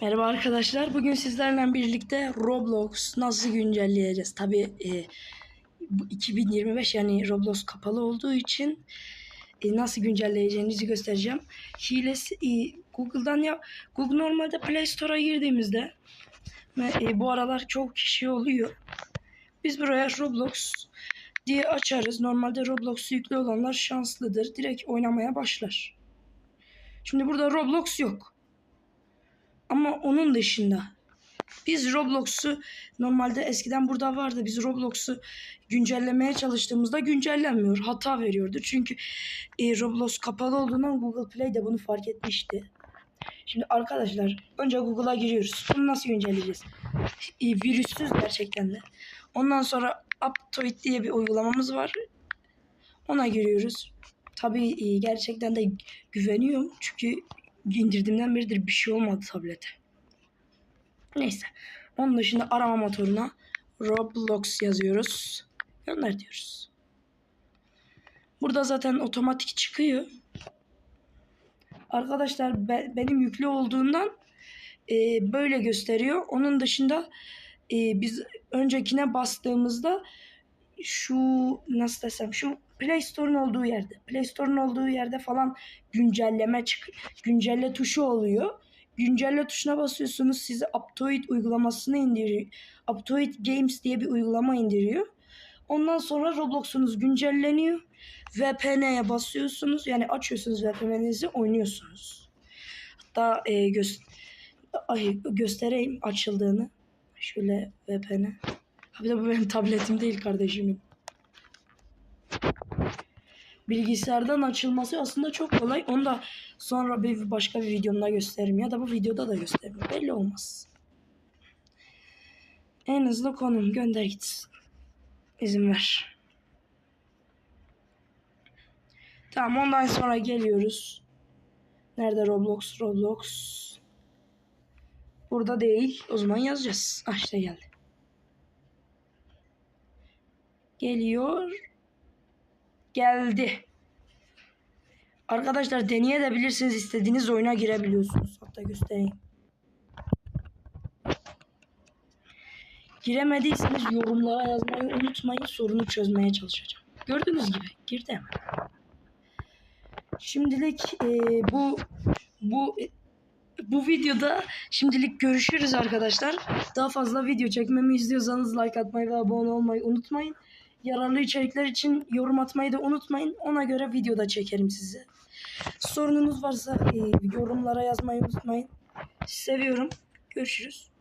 Merhaba arkadaşlar. Bugün sizlerle birlikte Roblox nasıl güncelleyeceğiz? Tabii e, bu 2025 yani Roblox kapalı olduğu için e, nasıl güncelleyeceğinizi göstereceğim. Hilesi e, Google'dan ya Google normalde Play Store'a girdiğimizde e, bu aralar çok kişi oluyor. Biz buraya Roblox diye açarız. Normalde Roblox yüklü olanlar şanslıdır. Direkt oynamaya başlar. Şimdi burada Roblox yok. Ama onun dışında biz Roblox'u normalde eskiden burada vardı. Biz Roblox'u güncellemeye çalıştığımızda güncellenmiyor. Hata veriyordu. Çünkü e, Roblox kapalı olduğundan Google Play de bunu fark etmişti. Şimdi arkadaşlar önce Google'a giriyoruz. Bunu nasıl güncelleyeceğiz? E, virüssüz gerçekten de. Ondan sonra Aptoid diye bir uygulamamız var. Ona giriyoruz. Tabii e, gerçekten de güveniyorum. Çünkü indirdiğimden beridir bir şey olmadı tablete. Neyse. Onun dışında arama motoruna Roblox yazıyoruz. Gönder diyoruz. Burada zaten otomatik çıkıyor. Arkadaşlar be- benim yüklü olduğundan e, böyle gösteriyor. Onun dışında e, biz öncekine bastığımızda şu nasıl desem şu Play Store'un olduğu yerde Play Store'un olduğu yerde falan güncelleme çık güncelle tuşu oluyor. Güncelle tuşuna basıyorsunuz size Aptoid uygulamasını indiriyor. Aptoid Games diye bir uygulama indiriyor. Ondan sonra Roblox'unuz güncelleniyor. VPN'ye basıyorsunuz. Yani açıyorsunuz VPN'inizi oynuyorsunuz. Hatta e, gö- ay, göstereyim açıldığını. Şöyle VPN. Ha bir de bu benim tabletim değil kardeşimin. Bilgisayardan açılması aslında çok kolay. Onu da sonra bir başka bir videomda gösteririm ya da bu videoda da gösteririm. Belli olmaz. En hızlı konum gönder gitsin. İzin ver. Tamam ondan sonra geliyoruz. Nerede Roblox? Roblox. Burada değil. O zaman yazacağız. Ah işte geldi. Geliyor. Geldi. Arkadaşlar deneyebilirsiniz. istediğiniz oyuna girebiliyorsunuz. Hatta göstereyim. Giremediyseniz yorumlara yazmayı unutmayın. Sorunu çözmeye çalışacağım. Gördüğünüz gibi girdi hemen. Şimdilik e, bu bu bu videoda şimdilik görüşürüz arkadaşlar. Daha fazla video çekmemi istiyorsanız like atmayı ve abone olmayı unutmayın. Yararlı içerikler için yorum atmayı da unutmayın. Ona göre videoda çekerim size. Sorununuz varsa e, yorumlara yazmayı unutmayın. Seviyorum. Görüşürüz.